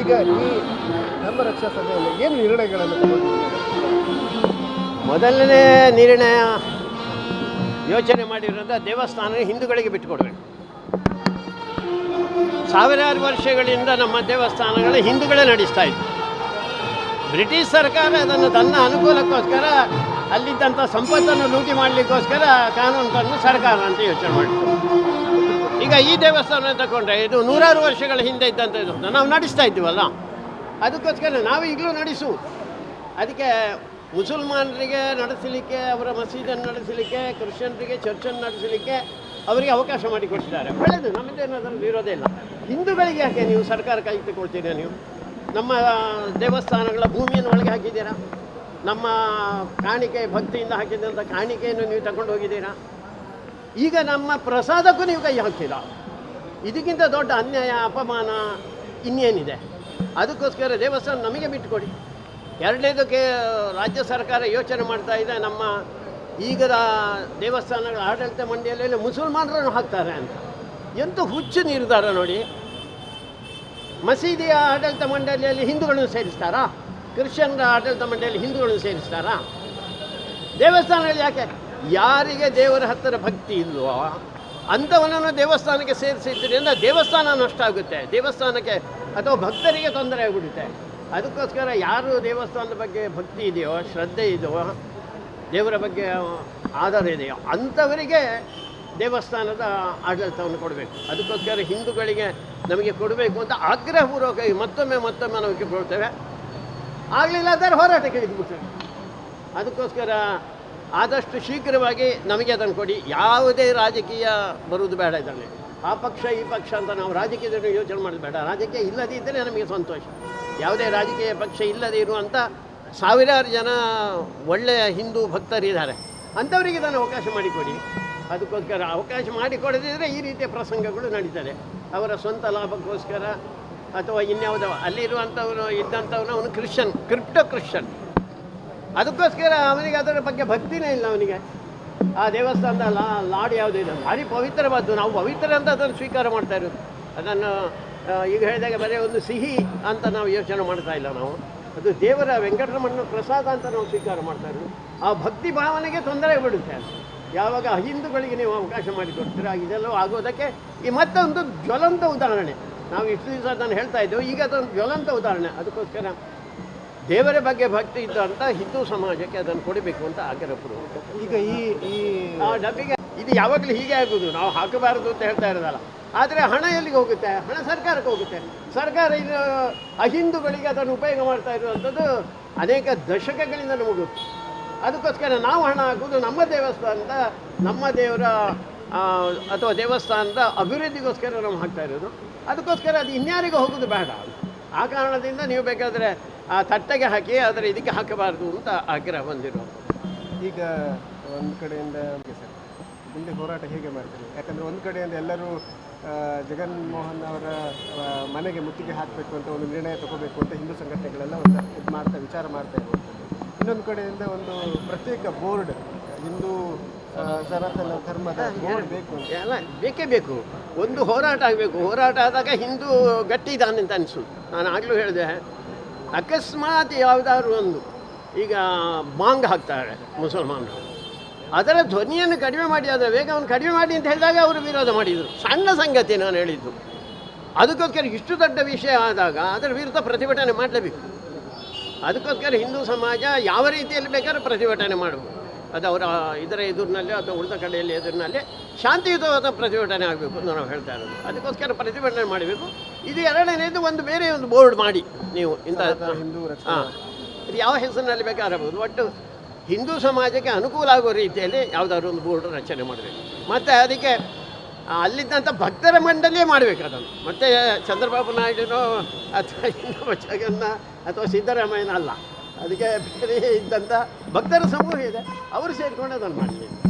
ಈಗ ಈ ನಮ್ಮ ರಕ್ಷಾ ಸಭೆಯಲ್ಲಿ ಏನು ನಿರ್ಣಯಗಳನ್ನು ಮೊದಲನೇ ನಿರ್ಣಯ ಯೋಚನೆ ಮಾಡಿರೋದ ದೇವಸ್ಥಾನ ಹಿಂದೂಗಳಿಗೆ ಬಿಟ್ಟುಕೊಡ್ಬೇಕು. ಸಾವಿರಾರು ವರ್ಷಗಳಿಂದ ನಮ್ಮ ದೇವಸ್ಥಾನಗಳು ಹಿಂದೂಗಳೇ ನಡೆಸ್ತಾ ಇತ್ತು ಬ್ರಿಟಿಷ್ ಸರ್ಕಾರ ಅದನ್ನು ತನ್ನ ಅನುಕೂಲಕ್ಕೋಸ್ಕರ, ಅಲ್ಲಿದ್ದಂಥ ಸಂಪತ್ತನ್ನು ಲೂಟಿ ಮಾಡಲಿಕ್ಕೋಸ್ಕರ ಕಾನೂನು ತಂದು ಸರ್ಕಾರ ಅಂತ ಯೋಚನೆ ಮಾಡಿತು. ಈಗ ಈ ದೇವಸ್ಥಾನ ತಗೊಂಡ್ರೆ ಇದು ನೂರಾರು ವರ್ಷಗಳ ಹಿಂದೆ ಇದ್ದಂಥ ಇದು. ನಾವು ನಡೆಸ್ತಾ ಇದ್ದೀವಲ್ಲ? ಅದಕ್ಕೋಸ್ಕರ ನಾವು ಈಗಲೂ ನಡೆಸು. ಅದಕ್ಕೆ ಮುಸಲ್ಮಾನರಿಗೆ ನಡೆಸಲಿಕ್ಕೆ, ಅವರ ಮಸೀದನ್ನು ನಡೆಸಲಿಕ್ಕೆ, ಕ್ರಿಶ್ಚಿಯನ್ರಿಗೆ, ಚರ್ಚನ್ನು ನಡೆಸಲಿಕ್ಕೆ ಅವರಿಗೆ ಅವಕಾಶ ಮಾಡಿಕೊಟ್ಟಿದ್ದಾರೆ. ಒಳ್ಳೆಯದು ನಮ್ಮದೇನಾದರೂ ಇರೋದೇ ಇಲ್ಲ. ಹಿಂದೂಗಳಿಗೆ ಯಾಕೆ ನೀವು ಸರ್ಕಾರ ಕೈ ತಗೊಳ್ತೀರಾ ನೀವು? ನಮ್ಮ ದೇವಸ್ಥಾನಗಳ ಭೂಮಿಯನ್ನು ಒಳಗೆ ಹಾಕಿದ್ದೀರಾ? ನಮ್ಮ ಕಾಣಿಕೆ ಭಕ್ತಿಯಿಂದ ಹಾಕಿದಂಥ ಕಾಣಿಕೆಯನ್ನು ನೀವು ತಗೊಂಡು ಹೋಗಿದ್ದೀರಾ? ಈಗ ನಮ್ಮ ಪ್ರಸಾದಕ್ಕೂ ನೀವು ಕೈ ಹಾಕ್ತೀರಾ? ಇದಕ್ಕಿಂತ ದೊಡ್ಡ ಅನ್ಯಾಯ, ಅಪಮಾನ ಇನ್ನೇನಿದೆ? ಅದಕ್ಕೋಸ್ಕರ ದೇವಸ್ಥಾನ ನಮಗೆ ಬಿಟ್ಟುಕೊಡಿ. ಎರಡನೇದಕ್ಕೆ ರಾಜ್ಯ ಸರ್ಕಾರ ಯೋಚನೆ ಮಾಡ್ತಾ ಇದೆ, ನಮ್ಮ ಈಗದ ದೇವಸ್ಥಾನಗಳ ಆಡಳಿತ ಮಂಡಳಿಯಲ್ಲಿ ಮುಸಲ್ಮಾನರನ್ನು ಹಾಕ್ತಾರೆ ಅಂತ. ಎಂತ ಹುಚ್ಚು ನಿರ್ಧಾರ ನೋಡಿ. ಮಸೀದಿಯ ಆಡಳಿತ ಮಂಡಳಿಯಲ್ಲಿ ಹಿಂದೂಗಳನ್ನು ಸೇರಿಸ್ತಾರಾ? ಕ್ರಿಶ್ಚಿಯನ್ರ ಆಡಳಿತ ಮಂಡಳಿಯಲ್ಲಿ ಹಿಂದೂಗಳನ್ನು ಸೇರಿಸ್ತಾರಾ? ದೇವಸ್ಥಾನಗಳು ಯಾಕೆ ಯಾರಿಗೆ ದೇವರ ಹತ್ತಿರ ಭಕ್ತಿ ಇಲ್ವೋ, ಅಂಥವನನ್ನು ದೇವಸ್ಥಾನಕ್ಕೆ ಸೇರಿಸಿದ್ದರಿಂದ ದೇವಸ್ಥಾನ ನಷ್ಟ ಆಗುತ್ತೆ. ದೇವಸ್ಥಾನಕ್ಕೆ ಅಥವಾ ಭಕ್ತರಿಗೆ ತೊಂದರೆ ಆಗಿಬಿಡುತ್ತೆ. ಅದಕ್ಕೋಸ್ಕರ ಯಾರು ದೇವಸ್ಥಾನದ ಬಗ್ಗೆ ಭಕ್ತಿ ಇದೆಯೋ, ಶ್ರದ್ಧೆ ಇದೆಯೋ, ದೇವರ ಬಗ್ಗೆ ಆಧಾರ ಇದೆಯೋ, ಅಂಥವರಿಗೆ ದೇವಸ್ಥಾನದ ಆಡಳಿತವನ್ನು ಕೊಡಬೇಕು. ಅದಕ್ಕೋಸ್ಕರ ಹಿಂದೂಗಳಿಗೆ ನಮಗೆ ಕೊಡಬೇಕು ಅಂತ ಆಗ್ರಹಪೂರ್ವಕವಾಗಿ ಮತ್ತೊಮ್ಮೆ ಮತ್ತೊಮ್ಮೆ ನಾವು ಕೊಡ್ತೇವೆ ಆಗಲಿಲ್ಲ ಅದರ ಹೋರಾಟಕ್ಕೆ ಇದ್ಬಿಡ್ತೇವೆ ಅದಕ್ಕೋಸ್ಕರ ಆದಷ್ಟು ಶೀಘ್ರವಾಗಿ ನಮಗೆ ಅದನ್ನು ಕೊಡಿ. ಯಾವುದೇ ರಾಜಕೀಯ ಬರುವುದು ಬೇಡ ಇದರಲ್ಲಿ. ಆ ಪಕ್ಷ, ಈ ಪಕ್ಷ ಅಂತ ನಾವು ರಾಜಕೀಯದಲ್ಲಿ ಯೋಚನೆ ಮಾಡೋದು ಬೇಡ. ರಾಜಕೀಯ ಇಲ್ಲದೇ ಇದ್ದರೆ ನಮಗೆ ಸಂತೋಷ. ಯಾವುದೇ ರಾಜಕೀಯ ಪಕ್ಷ ಇಲ್ಲದೇ ಇರುವಂಥ ಸಾವಿರಾರು ಜನ ಒಳ್ಳೆಯ ಹಿಂದೂ ಭಕ್ತರಿದ್ದಾರೆ ಅಂಥವರಿಗೆ ಇದನ್ನು ಅವಕಾಶ ಮಾಡಿಕೊಡಿ. ಅದಕ್ಕೋಸ್ಕರ ಅವಕಾಶ ಮಾಡಿಕೊಡದಿದ್ದರೆ ಈ ರೀತಿಯ ಪ್ರಸಂಗಗಳು ನಡೀತದೆ. ಅವರ ಸ್ವಂತ ಲಾಭಕ್ಕೋಸ್ಕರ ಅಥವಾ ಇನ್ಯಾವುದೋ ಅಲ್ಲಿರುವಂಥವನು ಇದ್ದಂಥವನು, ಅವನು ಕ್ರಿಶ್ಚನ್ ಕ್ರಿಪ್ಟೋ ಕ್ರಿಶ್ಚನ್ ಅದಕ್ಕೋಸ್ಕರ ಅವನಿಗೆ ಅದರ ಬಗ್ಗೆ ಭಕ್ತಿನೇ ಇಲ್ಲ ಅವನಿಗೆ. ಆ ದೇವಸ್ಥಾನದ ಲಾ, ಲಾಡ್ ಯಾವುದು ಇದೆ? ಭಾರಿ ಪವಿತ್ರವಾದ್ದು ನಾವು ಪವಿತ್ರ ಅಂತ ಅದನ್ನು ಸ್ವೀಕಾರ ಮಾಡ್ತಾ ಇರೋದು. ಅದನ್ನು ಈಗ ಹೇಳಿದಾಗ ಬರೀ ಒಂದು ಸಿಹಿ ಅಂತ ನಾವು ಯೋಚನೆ ಮಾಡ್ತಾ ಇಲ್ಲ ನಾವು. ಅದು ದೇವರ ವೆಂಕಟರಮಣ್ಣ ಪ್ರಸಾದ ಅಂತ ನಾವು ಸ್ವೀಕಾರ ಮಾಡ್ತಾ ಇರೋದು. ಆ ಭಕ್ತಿ ಭಾವನೆಗೆ ತೊಂದರೆ ಬಿಡುತ್ತೆ ಅದು. ಯಾವಾಗ ಹಿಂದೂಗಳಿಗೆ ನೀವು ಅವಕಾಶ ಮಾಡಿಕೊಡ್ತೀರಾ, ಇದೆಲ್ಲವೂ ಆಗೋದಕ್ಕೆ ಈ ಮತ್ತೊಂದು ಜ್ವಲಂತ ಉದಾಹರಣೆ. ನಾವು ಇಷ್ಟು ದಿವಸ ಅದನ್ನು ಹೇಳ್ತಾ ಇದ್ದೇವೆ, ಈಗ ಅದೊಂದು ಜ್ವಲಂತ ಉದಾಹರಣೆ. ಅದಕ್ಕೋಸ್ಕರ ದೇವರ ಬಗ್ಗೆ ಭಕ್ತಿ ಇದ್ದಂತ ಹಿಂದೂ ಸಮಾಜಕ್ಕೆ ಅದನ್ನು ಕೊಡಬೇಕು ಅಂತ ಆಗ್ರಹಪೂರ್ವಕ ಈಗ ಈ ಈ ಇದು ಯಾವಾಗಲೂ ಹೀಗೆ ಆಗೋದು ನಾವು ಹಾಕಬಾರದು ಅಂತ ಹೇಳ್ತಾ ಇರೋದಲ್ಲ. ಆದರೆ ಹಣ ಎಲ್ಲಿಗೆ ಹೋಗುತ್ತೆ? ಹಣ ಸರ್ಕಾರಕ್ಕೆ ಹೋಗುತ್ತೆ. ಸರ್ಕಾರ ಇದು ಅಹಿಂದುಗಳಿಗೆ ಅದನ್ನು ಉಪಯೋಗ ಮಾಡ್ತಾ ಇರುವಂಥದ್ದು ಅನೇಕ ದಶಕಗಳಿಂದ ನಮಗೆ. ಅದಕ್ಕೋಸ್ಕರ ನಾವು ಹಣ ಹಾಕುವುದು ನಮ್ಮ ದೇವಸ್ಥಾನದ ನಮ್ಮ ದೇವರ ಅಥವಾ ದೇವಸ್ಥಾನದ ಅಭಿವೃದ್ಧಿಗೋಸ್ಕರ ನಾವು ಹಾಕ್ತಾ ಇರೋದು. ಅದಕ್ಕೋಸ್ಕರ ಅದು ಇನ್ಯಾರಿಗೂ ಹೋಗೋದು ಬೇಡ. ಆ ಕಾರಣದಿಂದ ನೀವು ಬೇಕಾದರೆ ಆ ತಟ್ಟೆಗೆ ಹಾಕಿ, ಆದರೆ ಇದಕ್ಕೆ ಹಾಕಬಾರ್ದು ಅಂತ ಆಗ್ರಹ ಬಂದಿರೋದು ಈಗ ಒಂದು ಕಡೆಯಿಂದ ಮುಂದೆ ಹೋರಾಟ ಹೇಗೆ ಮಾಡ್ತೀರಿ? ಯಾಕಂದರೆ ಒಂದು ಕಡೆಯಿಂದ ಎಲ್ಲರೂ ಜಗನ್ಮೋಹನ್ ಅವರ ಮನೆಗೆ ಮುತ್ತಿಗೆ ಹಾಕಬೇಕು ಅಂತ ಒಂದು ನಿರ್ಣಯ ತಗೋಬೇಕು ಅಂತ ಹಿಂದೂ ಸಂಘಟನೆಗಳೆಲ್ಲ ಒಂದು ಇದು ಮಾಡ್ತಾ, ವಿಚಾರ ಮಾಡ್ತಾ ಇರುವಂಥದ್ದು. ಇನ್ನೊಂದು ಕಡೆಯಿಂದ ಒಂದು ಪ್ರತ್ಯೇಕ ಬೋರ್ಡ್, ಹಿಂದೂ ಸನಾತನ ಧರ್ಮದ ಬೇಕು ಬೇಕೇ ಒಂದು ಹೋರಾಟ ಆಗಬೇಕು. ಹೋರಾಟ ಆದಾಗ ಹಿಂದೂ ಗಟ್ಟಿ ಇದ್ದಾನೆ ಅಂತ ಅನಿಸು ನಾನು ಆಗಲೂ ಹೇಳಿದೆ. ಅಕಸ್ಮಾತ್ ಯಾವುದಾದ್ರು ಒಂದು ಈಗ ಬಾಂಗ್ ಹಾಕ್ತಾರೆ ಮುಸಲ್ಮಾನರು. ಅದರ ಧ್ವನಿಯನ್ನು ಕಡಿಮೆ ಮಾಡಿ, ಅದರ ವೇಗವನ್ನು ಕಡಿಮೆ ಮಾಡಿ ಅಂತ ಹೇಳಿದಾಗ ಅವರು ವಿರೋಧ ಮಾಡಿದರು. ಸಣ್ಣ ಸಂಗತಿ ನಾನು ಹೇಳಿದ್ದು. ಅದಕ್ಕೋಸ್ಕರ ಇಷ್ಟು ದೊಡ್ಡ ವಿಷಯ ಆದಾಗ ಅದರ ವಿರುದ್ಧ ಪ್ರತಿಭಟನೆ ಮಾಡಲೇಬೇಕು. ಅದಕ್ಕೋಸ್ಕರ ಹಿಂದೂ ಸಮಾಜ ಯಾವ ರೀತಿಯಲ್ಲಿ ಬೇಕಾದ್ರೂ ಪ್ರತಿಭಟನೆ ಮಾಡಬಹುದು ಅದು ಅವರ ಇದರ ಎದುರಿನಲ್ಲಿ ಅಥವಾ ಉಳಿದ ಕಡೆಯಲ್ಲಿ ಎದುರಿನಲ್ಲಿ ಶಾಂತಿಯುತವಾದ ಪ್ರತಿಭಟನೆ ಆಗಬೇಕು ಅಂತ ನಾವು ಹೇಳ್ತಾ ಇರೋದು. ಅದಕ್ಕೋಸ್ಕರ ಪ್ರತಿಭಟನೆ ಮಾಡಬೇಕು. ಇದು ಎರಡನೇದು ಒಂದು ಬೇರೆ ಒಂದು ಬೋರ್ಡ್ ಮಾಡಿ ನೀವು ಇಂಥ ಹಿಂದೂ ಹಾಂ. ಇದು ಯಾವ ಹೆಸರಿನಲ್ಲಿ ಬೇಕಾಗಬಹುದು ಒಟ್ಟು ಹಿಂದೂ ಸಮಾಜಕ್ಕೆ ಅನುಕೂಲ ಆಗುವ ರೀತಿಯಲ್ಲಿ ಯಾವುದಾದ್ರು ಒಂದು ಬೋರ್ಡ್ ರಚನೆ ಮಾಡಬೇಕು. ಮತ್ತು ಅದಕ್ಕೆ ಅಲ್ಲಿದ್ದಂಥ ಭಕ್ತರ ಮಂಡಳಿಯೇ ಮಾಡಬೇಕು ಅದನ್ನು. ಮತ್ತು ಚಂದ್ರಬಾಬು ನಾಯ್ಡುನೋ ಅಥವಾ ಇನ್ನೊಬ್ಬ ಜಗನ್ನ ಅಥವಾ ಸಿದ್ದರಾಮಯ್ಯನ ಅಲ್ಲ ಅದಕ್ಕೆ ಬೇರೆ ಇದ್ದಂಥ ಭಕ್ತರ ಸಮೂಹ ಇದೆ. ಅವರು ಸೇರಿಕೊಂಡು ಅದನ್ನು ಮಾಡಲಿ